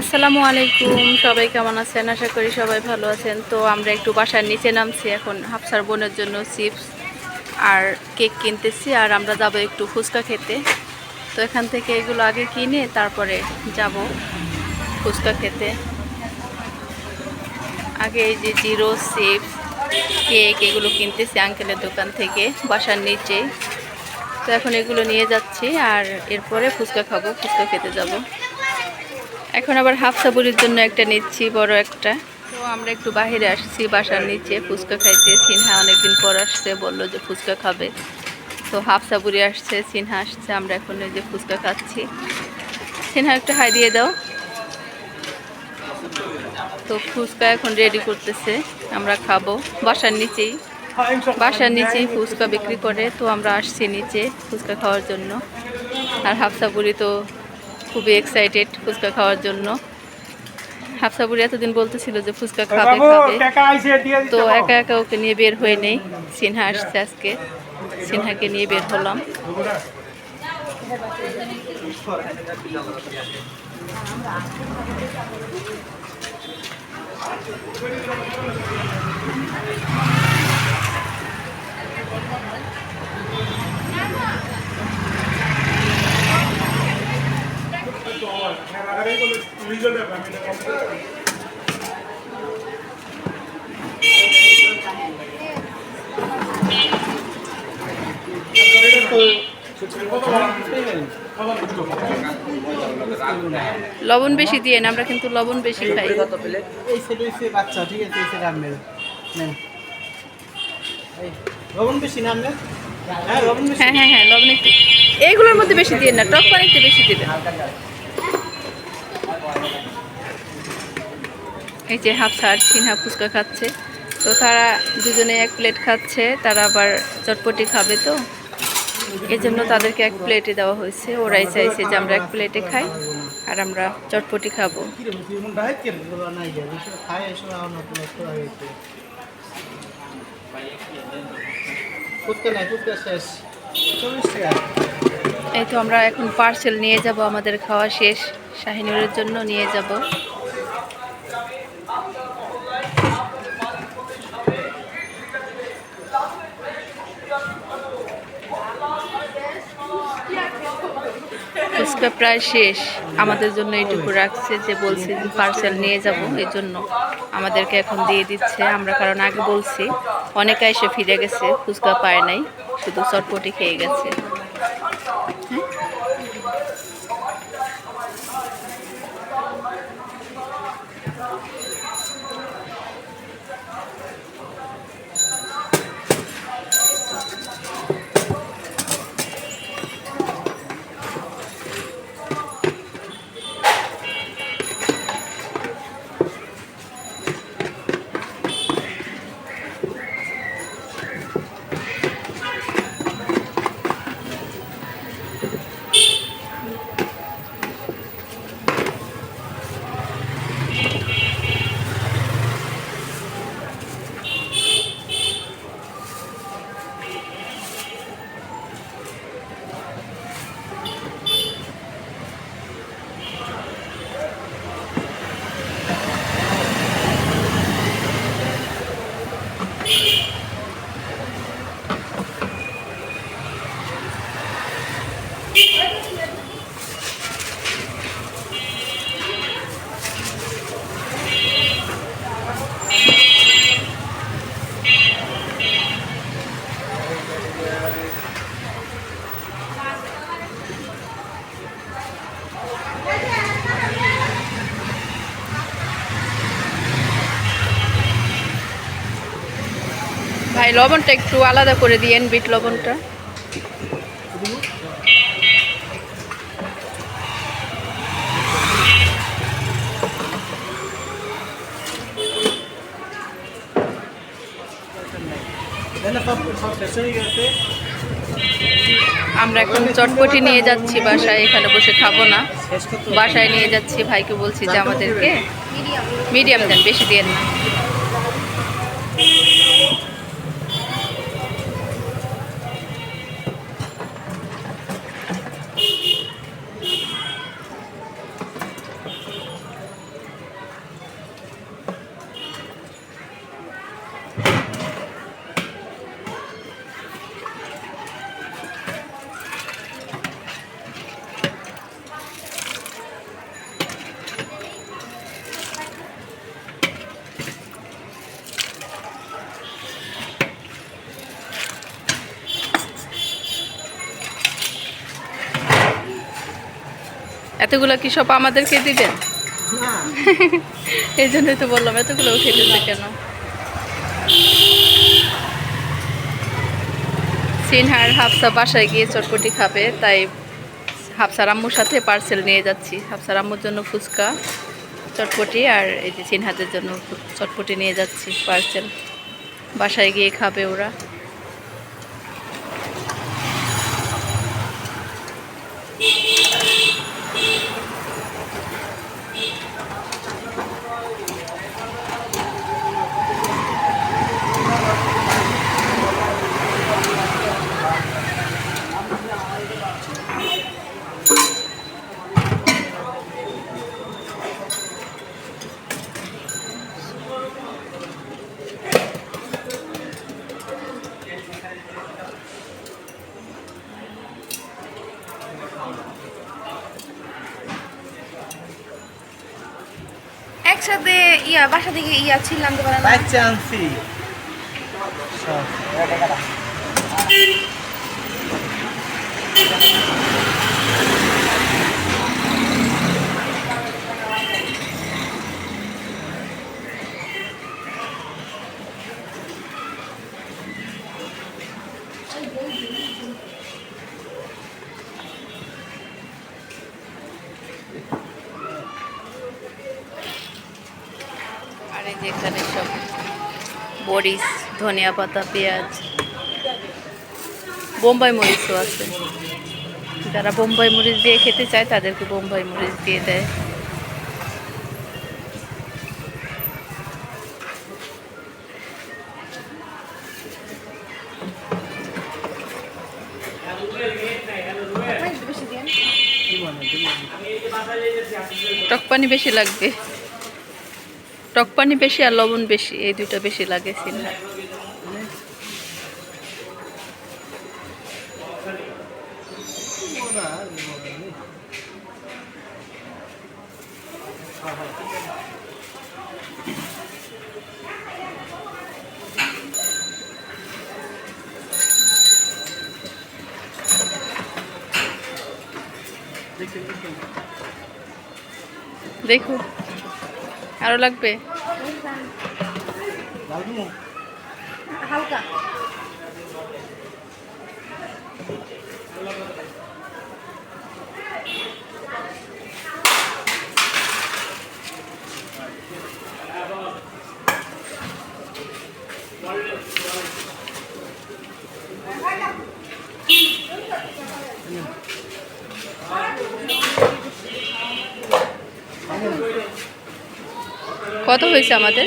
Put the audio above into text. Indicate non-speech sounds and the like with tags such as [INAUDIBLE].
আসসালামু আলাইকুম, সবাই কেমন আছেন? আশা করি সবাই ভালো আছেন। তো আমরা একটু বাসার নিচে নামছি, এখন হাফসার বোনের জন্য চিপস আর কেক কিনতেছি, আর আমরা যাব একটু ফুচকা খেতে। তো এখান থেকে এগুলো আগে কিনে তারপরে যাব ফুচকা খেতে। আগে এই যে জিরো, চিপস, কেক এগুলো কিনতেছি আঙ্কেলের দোকান থেকে, বাসার নিচে। তো এখন এগুলো নিয়ে যাচ্ছি, আর এরপরে ফুচকা খাব, ফুচকা খেতে যাব। এখন আবার হাফ সাবুরির জন্য একটা নিচ্ছি, বড় একটা। তো আমরা একটু বাইরে আসছি, বাসার নিচে ফুচকা খাইতে সিনহা অনেকদিন পর আসছে, বলল যে ফুচকা খাবে। তো হাফ সাবুরি আসছে, সিনহা আসছে, আমরা এখন এই যে ফুচকা খাচ্ছি। সিনহা একটু হাই দিয়ে দাও। তো ফুচকা এখন রেডি করতেছে, আমরা খাব। বাসার নিচেই বাসার নিচেই ফুচকা বিক্রি করে। তো আমরা আসছি নিচে ফুচকা খাওয়ার জন্য। আর হাফসাপুরি তো খুবই এক্সাইটেড ফুচকা খাওয়ার জন্য। হাফসাপুরি এতদিন বলতেছিল যে ফুচকা খাবে খাবে। তো একা একা ওকে নিয়ে বের হয়ে নেই। সিনহা আসছে আজকে। সিনহাকে নিয়ে বের হলাম। লবণ বেশি দিয়ে না আমরা কিন্তু লবণ বেশি খাই। এই সেট হইছে বাচ্চা ঠিক আছে এই সেট আনবেন লবণ বেশি না হ্যাঁ লবণ হ্যাঁ হ্যাঁ হ্যাঁ লবণ একটু এইগুলোর মধ্যে বেশি দিয়ে না টক পানিতে বেশি দেবেন। এই যে হাফ হাফসা আর সিনহা ফুচকা খাচ্ছে। তো তারা দুজনে এক প্লেট খাচ্ছে তারা আবার চটপটি খাবে তো? এই জন্য তাদেরকে এক প্লেটে দেওয়া হয়েছে। ওরাই চাইছে যে আমরা এক প্লেটে খাই আর আমরা চটপটি খাব। এই তো আমরা এখন পার্সেল নিয়ে যাব, আমাদের খাওয়া শেষ। শাহিনুরের জন্য নিয়ে যাব। ফুচকা প্রায় শেষ। আমাদের জন্য এইটুকু রাখছে যে বলছে যে পার্সেল নিয়ে যাব এই জন্য আমাদেরকে এখন দিয়ে দিচ্ছে। আমরা কারণ আগে বলছি, অনেকে এসে ফিরে গেছে, ফুচকা পায় নাই, শুধু চটপটি খেয়ে গেছে। ভাই, লবণটা একটু আলাদা করে দিয়েন বিট লবণটা। আমরা এখন চটপটি নিয়ে যাচ্ছি, বাসায় এখানে বসে খাব না। বাসায় নিয়ে যাচ্ছি, ভাইকে বলছি যে আমাদেরকে মিডিয়াম দেন, বেশি দেন না। এতগুলো কি সব আমাদেরকে দিবেন? [LAUGHS] এই জন্যই তো বললাম এতগুলো খেতেছে কেন? সিনহার হাফসা বাসায় গিয়ে চটপটি খাবে তাই হাফসার আম্মুর সাথে পার্সেল নিয়ে যাচ্ছি। হাফসার আম্মুর জন্য ফুচকা চটপটি আর এই যে সিনহাদের জন্য চটপটি নিয়ে যাচ্ছি পার্সেল বাসায় গিয়ে খাবে ওরা। একসাথে ইয়া বাসা থেকে ইয়া ছিলাম তো পারে না বাচ্চা আনছি সব। এখানে সব মরিচ, ধনিয়া পাতা, পেঁয়াজ। বোম্বাই মরিচও আছে। যারা বোম্বাই মরিচ দিয়ে খেতে চায়, তাদেরকে বোম্বাই মরিচ দিয়ে দেয়? টক পানি বেশি লাগবে। টক পানি বেশি আর লবণ বেশি এই দুইটা বেশি লাগে সিনহা। দেখি, আরও লাগবে? হালকা কত হয়েছে আমাদের?